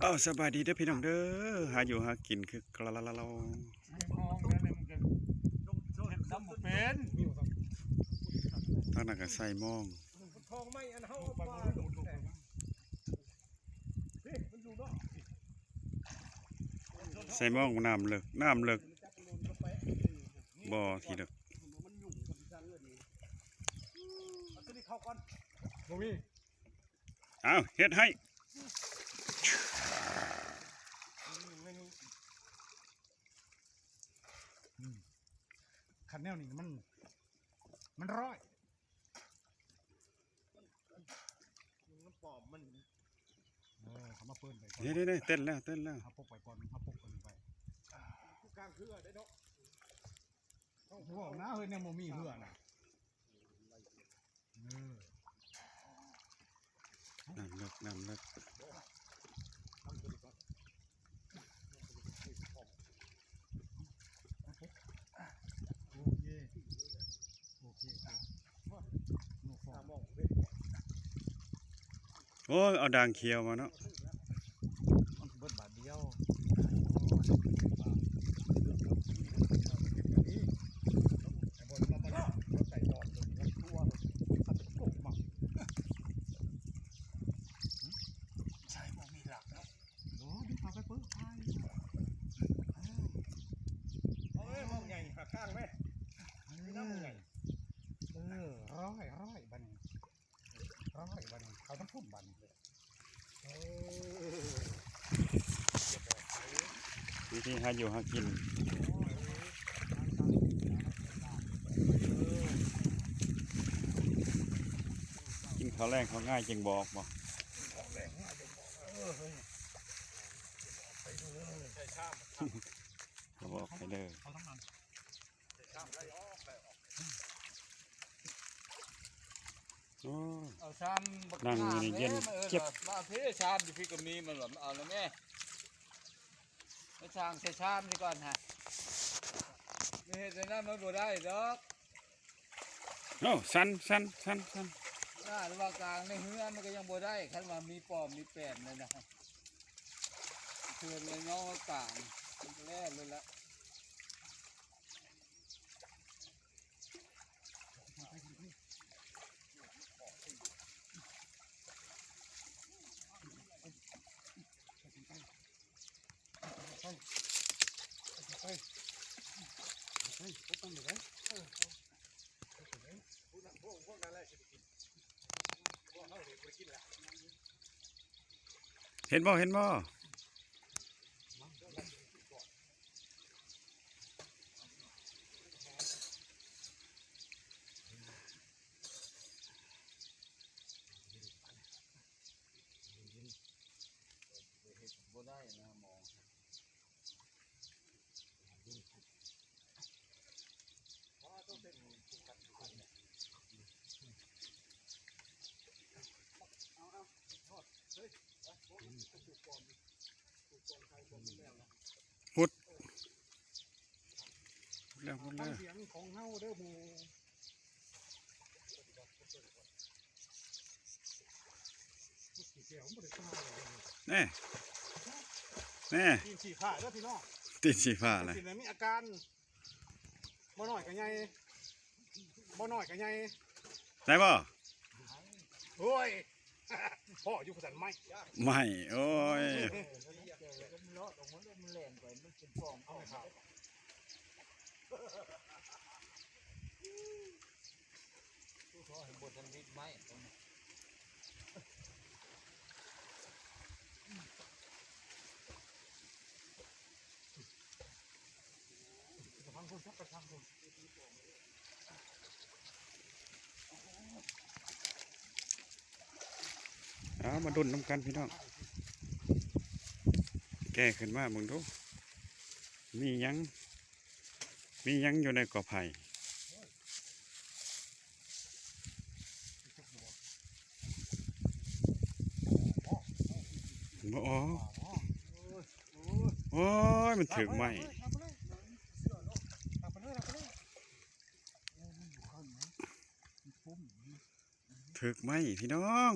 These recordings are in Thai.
เอ้าสบายดีเด้อพี่น้องเด้อหาอยู่หากินคือกะละละละเราไม่มองนั่นเลยมันก็เห็นซ้ำบ่เป็นทานั้นก็ใส่มองทองไม่อันเฮาปลาดูดูมันอยู่เนาะใส่มองน้ำเลิกน้ำเลิกบ่อที่เลิกมันยุ่งกับทางเอื้อนนี่เอาวนี้เข้าก่อนบ่มีเอ้าเฮ็ดให้ คันแนวนี้มัน มันร้อย มันปลอมมันเออเขามาเปิ้นไปก่อนเด้เด้เต้นแล้วเต้นแล้วเขาปกไปก่อนเขาปกกันไปกลางคือได้เนาะเขาบอกนะเฮ้ยเนี่ยบ่มีเหือน่ะเออน้ำเลิกน้ำเลิก โอเคโอเคโนฟอ ตา ร์ มองเว้ย โอ้ยเอาด่างเขียวมาเนาะมันเบิดบาทเดียวนี่ไอ้บอลมาบ้านเราใส่ตอนตัวนี้ทั่วขัดตะกุกมั่งใช่บ่มีหลักแล้วโอ้ดิพาไปเปิ้ลพายเอาเว้ยมองใหญ่หักข้างไหมเออเออร้อยร้อยบัดนร้อยบัดน เขาต้องพุ่มบัดนเออวิธีหาอยู่หากินกินข้าวแรงเขาวง่ายจึงบอกบ่ใส่ชามเขาบอกไปเด้อเขาต้องนอนใส่ชามไล่ออกไล่ออก โอ้ เอาชามบักนั่งอยู่ในเย็นเออเจ็บมาพี่ชามอยู่พี่ก็มีมันหรอเอาแล้วแม่ไม่ช่างใส่ชามดีก่อนฮะไม่เห็นแต่นั้นมันบ่ได้ดอกโอ้สันสันสันสันหน้าระหว่างกลางในเฮือมันก็ยังบ่ได้คันว่ามีปอมมีแปดเลยนะครับเพื่อนเลยน้องกลางมันก็แล้วเลยละ พวกพวกนั้นแหละสิกินพวก เห็นแล้วเห็นบ่เห็นบ่ได้นะหมอ แล้วหมดฟัแล้งวเสียงของเฮาเด้อหมู่เสียงบ่ได้ตายเลยแน่แน่กินฉี่ขาเด้อพี่น้องติดสีฟ้าเลยกินแล้วมีอาการบ่น้อยก็ใหญ่บ่น้อยก็ใหญ่ได้บ่โอ้ย พ่ออยู่ประสันไม้ไม่โอ้ย มันเลาะตรงนั้นมันแหลมไปมันเป็นฟองเอาไปครับ เขาให้บดทันวิทย์ไม้ตรงนี้ทางคนครับไปทางคนเอามาดุนน้ำกันพี่น้อง แก้ขึ้นมามึงดูมีหยัง มียังอยู่ในกอไผ่บ่อ๋อโอ้ยมันถึงไหมถึกไหมพี่น้อง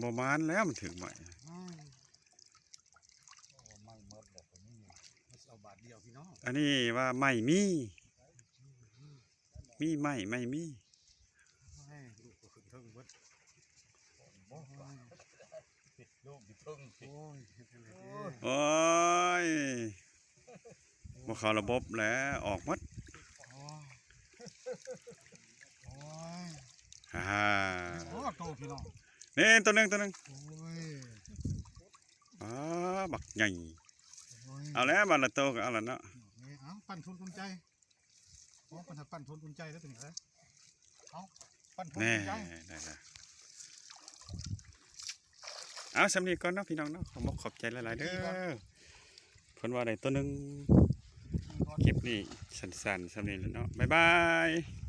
บ่มานแล้วมันถึงใหม อืมโอ้ไม่หมดเลยตัวนี้มันสิเอาบาทเดียวพี่น้องอันนี้ว่าไม่มี มีไม่ไม่มีให้ลูกก็ขึ้นเทิงเบิดโอ้ยลูกดิพึ่งโอ้ยเฮ็ดจังได๋โอ้ยบ่เข้าระบบแล้วออกหมดโอ้ยโอ้ยฮ่าโอ้โตพี่น้องนี่ตัวหนึงตัวหนึงโอ้ยอ๋อบักใหญ่โอ้ย เอาแล้วบัดละโตก็เอาละเนาะนี่เอาปั้นทุนกุญใจโอ้ปั้นถ้าปั้นทุนกุญใจแล้วเป็นไงเอาปั้นทุนแน่กุญใจได้ละเอาสำนีก่อนเนาะพี่น้องเนาะขอบอกขอบใจหลายๆเด้อเพิ่นว่าได้ตัวหนึงคลิปนี้สั้นๆสำนีแหล้วเนาะบ๊ายบาย